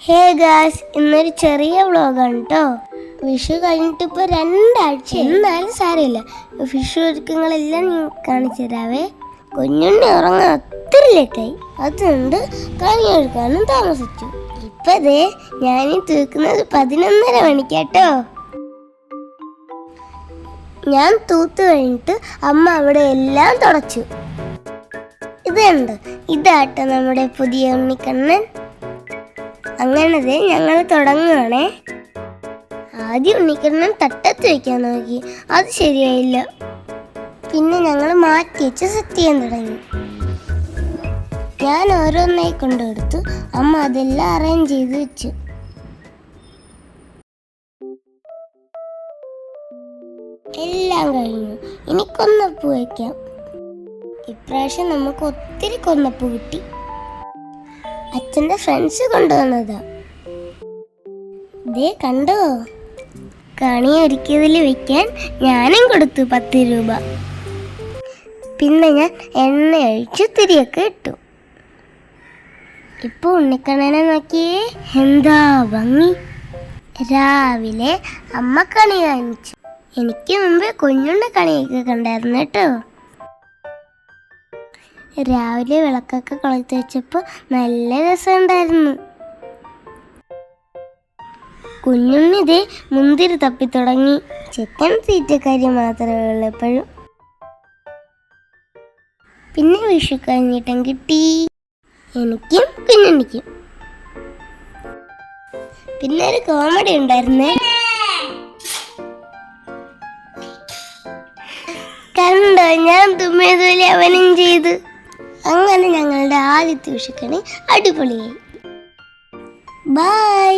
ഹേ Gauss ഇന്നൊരു ചെറിയ വ്ളോഗാണ് കേട്ടോ വിഷു കഴിഞ്ഞിട്ട് ഇപ്പോൾ രണ്ടാഴ്ച. എന്നാലും സാരമില്ല. വിഷു ഒരുക്കങ്ങളെല്ലാം കാണിച്ചു തരാവേ. കുഞ്ഞുണ്ണി ഉറങ്ങാൻ ഒത്തിരി ലേറ്റായി. അതുകൊണ്ട് കണിയൊരുക്കാനും താമസിച്ചു. ഇപ്പൊ ദേ ഞാനീ തൂക്കുന്നത് പതിനൊന്നര മണിക്കാട്ടോ. ഞാൻ തൂത്ത് കഴിഞ്ഞിട്ട് അമ്മ അവിടെ എല്ലാം തുടച്ചു. ഇതുണ്ട് ഇതാട്ടോ നമ്മുടെ പുതിയ ഉണ്ണിക്കണ്ണൻ. അങ്ങനത്തെ ഞങ്ങൾ തുടങ്ങുകയാണേ ആദ്യം ഉണ്ണിക്കണ്ണൻ തട്ടത്ത് വയ്ക്കാൻ നോക്കി. അത് ശരിയായില്ല. പിന്നെ ഞങ്ങൾ മാറ്റി വെച്ച് ചെയ്യാൻ തുടങ്ങി. ഞാൻ ഓരോന്നായി കൊണ്ടുകൊടുത്തു അമ്മ അതെല്ലാം അറേഞ്ച് ചെയ്ത് വെച്ചു. എല്ലാം കഴിഞ്ഞു. ഇനി കൊന്നപ്പൂ വയ്ക്കാം. ഇപ്രാവശ്യം നമുക്ക് ഒത്തിരി കൊന്നപ്പൂ കിട്ടി. അച്ഛന്റെ ഫ്രണ്ട്സ് കൊണ്ടുവന്നതാ. ദേ കണ്ടോ? കണി ഒരുക്കിയതിൽ വെക്കാൻ ഞാനും കൊടുത്തു പത്ത് രൂപ. പിന്നെ ഞാൻ എണ്ണ ഒഴിച്ച് തിരിയൊക്കെ ഇട്ടു. ഇപ്പൊ ഉണ്ണിക്കണ്ണനെ നോക്കിയേ എന്താ ഭംഗി. രാവിലെ അമ്മ കണി കാണിച്ചു എനിക്ക് മുമ്പ് കുഞ്ഞുണ്ണ കണിയൊക്കെ കണ്ടായിരുന്നു കേട്ടോ. രാവിലെ വിളക്കൊക്കെ കൊളുത്തി വെച്ചപ്പോൾ നല്ല രസമുണ്ടായിരുന്നു. കുഞ്ഞുണ്ണിത് മുന്തിരി തപ്പി തുടങ്ങി. ചിക്കൻ തീറ്റക്കാരി മാത്രമേ ഉള്ളൂ എപ്പോഴും. പിന്നെ വിഷു കഴിഞ്ഞിട്ടും കിട്ടി. എനിക്കും കുഞ്ഞുണ്ണിക്കും. പിന്നെ ഒരു കോമഡി ഉണ്ടായിരുന്നേ. കണ്ടോ ഞാൻ തുമ്മിയതുപോലെ അവനും ചെയ്തു. അങ്ങനെ ഞങ്ങളുടെ ആദ്യത്തെ വിഷുക്കണി അടിപൊളിയായി. ബൈ